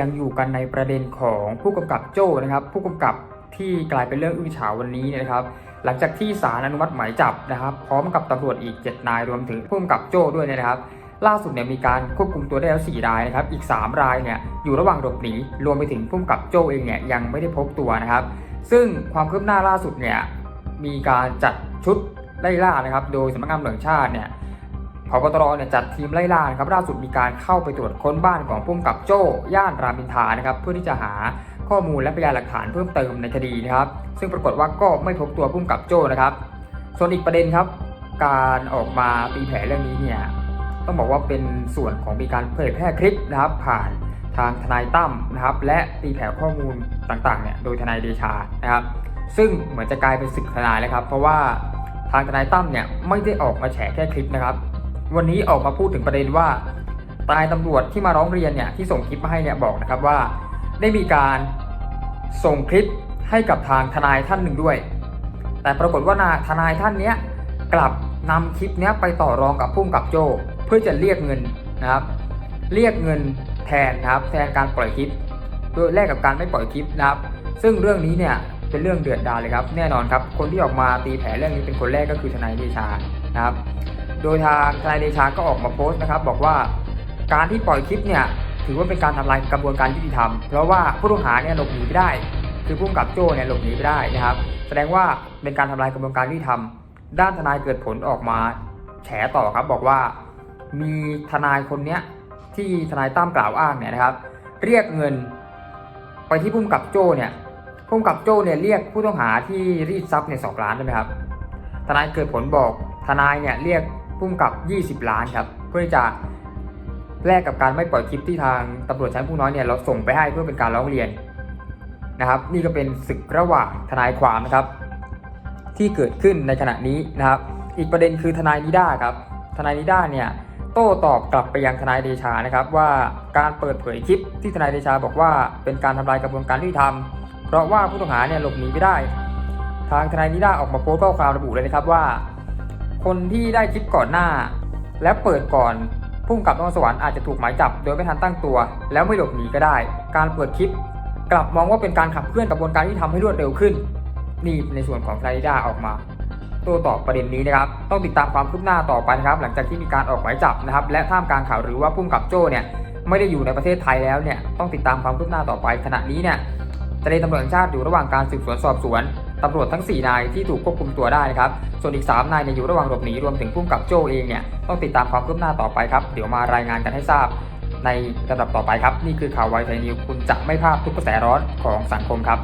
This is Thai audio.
ยังอยู่กันในประเด็นของผู้กำกับโจ้นะครับ ผู้กำกับที่กลายเป็นเรื่องอื้อฉาววันนี้นะครับ หลังจากที่ศาลอนุมัติหมายจับนะครับ พร้อมกับตำรวจอีก 7 นายรวมถึงผู้กำกับโจ้ด้วยนะครับ ล่าสุดเนี่ยมีการควบคุมตัวได้แล้ว 4 รายนะครับ อีก 3 รายเนี่ยอยู่ระหว่างหลบหนีรวมไปถึงผู้กำกับโจ้เองเนี่ยยังไม่ได้พบตัวนะครับ ซึ่งความคืบหน้าล่าสุดเนี่ยมีการจัดชุดไล่ล่านะครับ โดยสำนักงานตำรวจแห่งชาติเนี่ย พบตรเนี่ยจัดทีมไล่ล่านะครับล่าสุดมีการเข้าไปตรวจค้นบ้านของผู้กำกับโจ้ย่านรามอินทานะครับเพื่อที่จะหาข้อมูลและพยานหลักฐานเพิ่มเติมในคดีนะครับซึ่งปรากฏว่าก็ไม่พบตัวผู้กำกับโจ้นะครับ ส่วนอีกประเด็นครับ การออกมาตีแผ่เรื่องนี้เนี่ยต้องบอกว่าเป็นส่วนของมีการเผยแพร่คลิปนะครับ ผ่านทางทนายตั้มนะครับ และตีแผ่ข้อมูลต่างๆเนี่ยโดยทนายเดชานะครับ ซึ่งเหมือนจะกลายเป็นศึกทนายแล้วครับ เพราะว่าทางทนายตั้มเนี่ยไม่ได้ออกมาแฉแค่คลิปนะครับ วันนี้ออกมาพูดถึงประเด็นว่าทนายตำรวจที่มาร้องเรียนเนี่ยที่ส่งคลิปมาให้เนี่ยบอกนะครับว่า ได้มีการส่งคลิปให้กับทางทนายท่านหนึ่งด้วย แต่ปรากฏว่านาทนายท่านเนี้ยกลับนำคลิปเนี้ยไปต่อรองกับพุ่มกับโจ้เพื่อจะเรียกเงินนะครับ เรียกเงินแทนนะครับ แทนการปล่อยคลิปโดยแลกกับการไม่ปล่อยคลิปนะครับ ซึ่งเรื่องนี้เนี่ยเป็นเรื่องเดือดดาลเลยครับ แน่นอนครับ คนที่ออกมาตีแผลเรื่องนี้เป็นคนแรกก็คือทนายเดชานะครับ โดยทางทนายเดชาก็ออกมาโพสต์นะครับ บอกว่าการที่ปล่อยคลิปเนี่ยถือว่าเป็นการทำลายกระบวนการยุติธรรม เพราะว่าผู้ต้องหาเนี่ยหลบหนีไม่ได้ คือผู้กำกับโจ้เนี่ยหลบหนีไม่ได้นะครับ แสดงว่าเป็นการทำลายกระบวนการยุติธรรม ด้านทนายเกิดผลออกมาแฉต่อครับบอกว่า มีทนายคนเนี้ยที่ทนายตั้มกล่าวอ้างเนี่ยนะครับ เรียกเงิน ไปที่ผู้กำกับโจ้เนี่ยผู้กับโจ้เนี่ยเรียกผู้ต้องหาที่รีดทรัพย์เนี่ยสองล้านใช่ไหมครับ ทนายเกิดผลบอกทนายเนี่ยเรียก ผู้กำกับ 20 ล้านครับ เพื่อจะแลกกับการไม่ปล่อยคลิปที่ทางตำรวจชั้นผู้น้อยเนี่ยเราส่งไปให้เพื่อเป็นการร้องเรียนนะครับ นี่ก็เป็นศึกระหว่างทนายความนะครับ ที่เกิดขึ้นในขณะนี้นะครับ อีกประเด็นคือทนายนิด้าครับ ทนายนิด้าเนี่ยโต้ตอบกลับไปยังทนายเดชานะครับว่าการเปิดเผยคลิปที่ทนายเดชาบอกว่าเป็นการทำลายกระบวนการยุติธรรม เพราะว่าผู้ต้องหาเนี่ยหลบหนีไม่ได้ ทางทนายนิด้าออกมาโพสต์ข้อความระบุเลยนะครับว่า คนที่ได้คลิปก่อนหน้า และเปิดก่อนพุ่งกับนครสวรรค์อาจจะถูกหมายจับ โดยไม่ทันตั้งตัว แล้วไม่หลบหนีก็ได้ การเปิดคลิป กลับมองว่าเป็นการขับเคลื่อนกระบวนการที่ทำให้รวดเร็วขึ้น นี่ในส่วนของทนายนิด้าออกมาโต้ตอบประเด็นนี้นะครับต้องติดตามความคืบหน้าต่อไปนะครับ หลังจากที่มีการออกหมายจับนะครับ และท่ามกลางข่าวหรือว่าพุ่มกับโจ้เนี่ยไม่ได้อยู่ในประเทศไทยแล้วเนี่ยต้องติดตามความคืบหน้าต่อไปขณะนี้เนี่ยเจรตำรวจแห่งชาติอยู่ระหว่างการสืบสวนสอบสวน ตำรวจทั้ง 4 นายที่ถูกควบคุมตัวได้นะครับ ส่วนอีก 3 นายเนี่ยอยู่ระหว่างหลบหนีรวมถึงพุ่มกับโจ้เองเนี่ยต้องติดตามความคืบหน้าต่อไปครับ เดี๋ยวมารายงานกันให้ทราบ ในลำดับต่อไปครับ นี่คือข่าวไวไทยนิวคุณจะไม่พลาดทุกกระแสร้อนของสังคมครับ